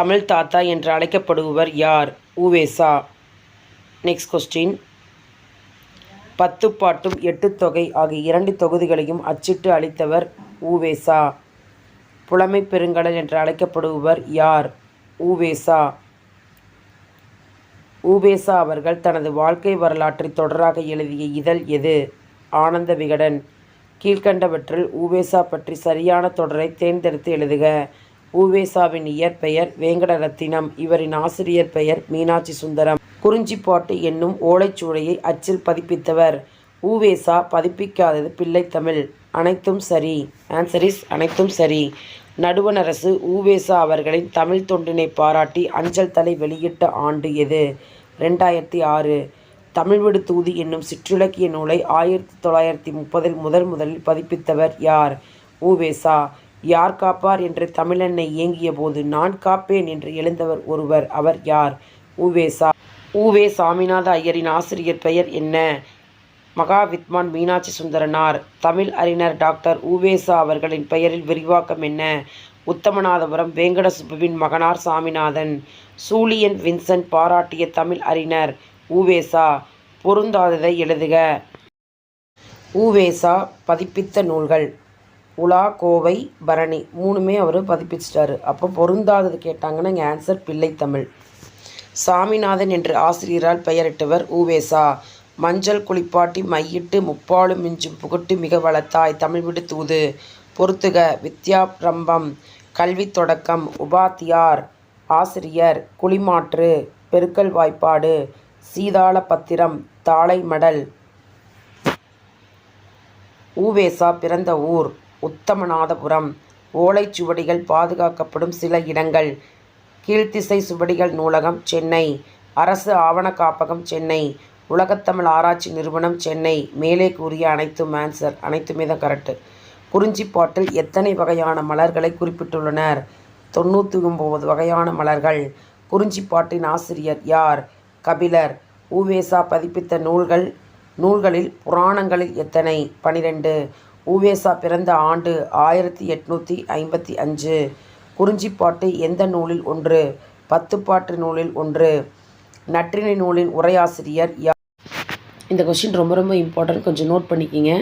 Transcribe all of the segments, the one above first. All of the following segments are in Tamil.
தமிழ் தாத்தா என்று அழைக்கப்படுபவர் யார்? உவேசா நெக்ஸ்ட் கொஸ்டின் பத்துப்பாட்டும் எட்டுத்தொகை ஆகிய இரண்டு தொகுதிகளையும் அச்சிட்டு அளித்தவர் உவேசா புலமை பெருங்கடல் என்று அழைக்கப்படுபவர் யார்? உவேசா உவேசா அவர்கள் தனது வாழ்க்கை வரலாற்றை தொடராக எழுதிய இதழ் எது? ஆனந்த விகடன். கீழ்கண்டவற்றில் உவேசா பற்றி சரியான தொடரை தேர்ந்தெடுத்து எழுதுக. உவேசாவின் இயற்பெயர் வேங்கடரத்தினம் இவரின் ஆசிரியர் பெயர் மீனாட்சி சுந்தரம். குறிஞ்சிப்பாட்டு என்னும் ஓலைச்சுவடியை அச்சில் பதிப்பித்தவர். உவேசா பதிப்பிக்காதது பிள்ளைத்தமிழ் அனைத்தும் சரி. ஆன்சர் இஸ் அனைத்தும் சரி. நடுவணரசு உவேசா அவர்களின் தமிழ் தொண்டினை பாராட்டி அஞ்சல் தலை வெளியிட்ட ஆண்டு எது? ரெண்டாயிரத்தி ஆறு. தமிழ்விடு தூதி என்னும் சிற்றிலக்கிய நூலை ஆயிரத்தி தொள்ளாயிரத்தி முப்பதில் முதல் முதலில் பதிப்பித்தவர் யார்? உவேசா யார் காப்பார் என்று தமிழெண்ணை இயங்கிய போது நான் காப்பேன் என்று எழுந்தவர் ஒருவர். அவர் யார்? உவேசா உவே சாமிநாத ஐயரின் ஆசிரியர் பெயர் என்ன? மகாவித்மான் மீனாட்சி சுந்தரனார். தமிழ் அறிஞர் டாக்டர் உவேசா அவர்களின் பெயரில் விரிவாக்கம் என்ன? உத்தமநாதபுரம் வேங்கடசுப்புவின் மகனார் சாமிநாதன். சூலியன் வின்சென்ட் பாராட்டிய தமிழ் அறிஞர் உவேசா பொருந்தாததை எழுதுக. உவேசா பதிப்பித்த நூல்கள். உலா கோவை பரணி மூணுமே அவர் பதிப்பிச்சிட்டாரு. அப்போ பொருந்தாதது கேட்டாங்கன்னா இங்கே ஆன்சர் பிள்ளைத்தமிழ் சாமிநாதன் என்று ஆசிரியரால் பெயரிட்டவர் ஊவேசா. மஞ்சள் குளிப்பாட்டி மையிட்டு முப்பாலும் மிஞ்சும் புகட்டு மிக வளர்த்தாய் தமிழ் விடு தூது. பொருத்துக வித்யாரம்பம் கல்வி தொடக்கம் உபாத்தியார் ஆசிரியர் குளிமாற்று பெருக்கல் வாய்ப்பாடு சீதாள பத்திரம் தாளை மடல். பிறந்த ஊர். உத்தமநாதபுரம். ஓலைச்சுவடிகள் பாதுகாக்கப்படும் சில இடங்கள். கீழ்த்திசை சுவடிகள் நூலகம் சென்னை. அரசு ஆவண காப்பகம் சென்னை. உலகத்தமிழ் ஆராய்ச்சி நிறுவனம் சென்னை. மேலே கூறிய அனைத்தும் ஆன்சர் அனைத்துமே தான் கரெக்டு குறிஞ்சிப்பாட்டில் எத்தனை வகையான மலர்களை குறிப்பிட்டுள்ளனர்? தொண்ணூற்றி ஒம்பது வகையான மலர்கள். குறிஞ்சிப்பாட்டின் ஆசிரியர் யார்? கபிலர். ஊவேசா பதிப்பித்த நூல்கள் நூல்களில் புராணங்களில் எத்தனை? பனிரெண்டு. ஊவேசா பிறந்த ஆண்டு ஆயிரத்தி எட்நூற்றி ஐம்பத்தி அஞ்சு. குறிஞ்சிப்பாட்டு எந்த நூலில் ஒன்று? பத்துப்பாட்டு நூலில் ஒன்று. நற்றிணை நூலின் உரையாசிரியர் யார் இந்த கொஷின் ரொம்ப ரொம்ப இம்பார்ட்டன்ட் கொஞ்சம் நோட் பண்ணிக்கிங்க.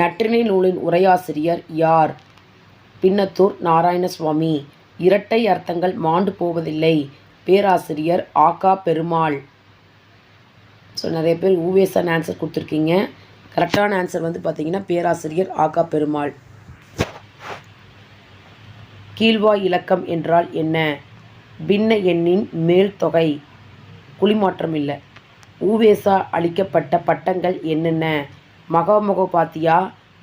நற்றிணை நூலின் உரையாசிரியர் யார்? பின்னத்தூர் நாராயணசுவாமி. இரட்டை அர்த்தங்கள் மாண்டு போவதில்லை. பேராசிரியர் ஆகா பெருமாள். ஸோ நிறைய பேர் ஊவேசன் ஆன்சர் கொடுத்துருக்கீங்க. கரெக்டான ஆன்சர் வந்து பார்த்தீங்கன்னா பேராசிரியர் ஆகா பெருமாள். கீழ்வாய் இலக்கம் என்றால் என்ன? பின்ன எண்ணின் மேல் தொகை. குளிமாற்றம் இல்லை. ஊவேசா அளிக்கப்பட்ட பட்டங்கள் என்னென்ன? மகோமுகோபாத்தியா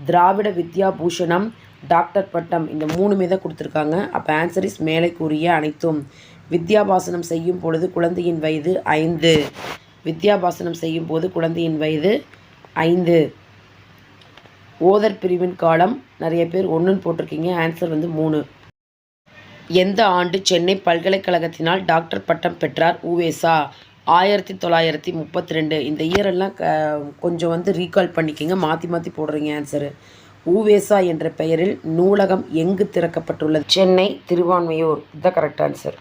திராவிட வித்யா பூஷணம் டாக்டர் பட்டம் இந்த மூணுமே தான் கொடுத்துருக்காங்க. அப்போ ஆன்சர் இஸ் மேலே கூறிய அனைத்தும். வித்யாபாசனம் செய்யும் பொழுது குழந்தையின் வயது ஐந்து. வித்யாபாசனம் செய்யும் போது குழந்தையின் வயது ஐந்து. ஓதர் பிரிவின் காலம் நிறைய பேர் ஒன்றுன்னு போட்டிருக்கீங்க ஆன்சர் வந்து மூணு. எந்த ஆண்டு சென்னை பல்கலைக்கழகத்தினால் டாக்டர் பட்டம் பெற்றார் உவேசா? ஆயிரத்தி தொள்ளாயிரத்தி முப்பத்தி ரெண்டு இந்த இயரெல்லாம் க கொஞ்சம் வந்து ரீகால் பண்ணிக்கிங்க மாற்றி மாற்றி போடுறீங்க ஆன்சரு ஊவேசா என்ற பெயரில் நூலகம் எங்கு திறக்கப்பட்டுள்ளது? Chennai Thiruvanmiyur. The correct answer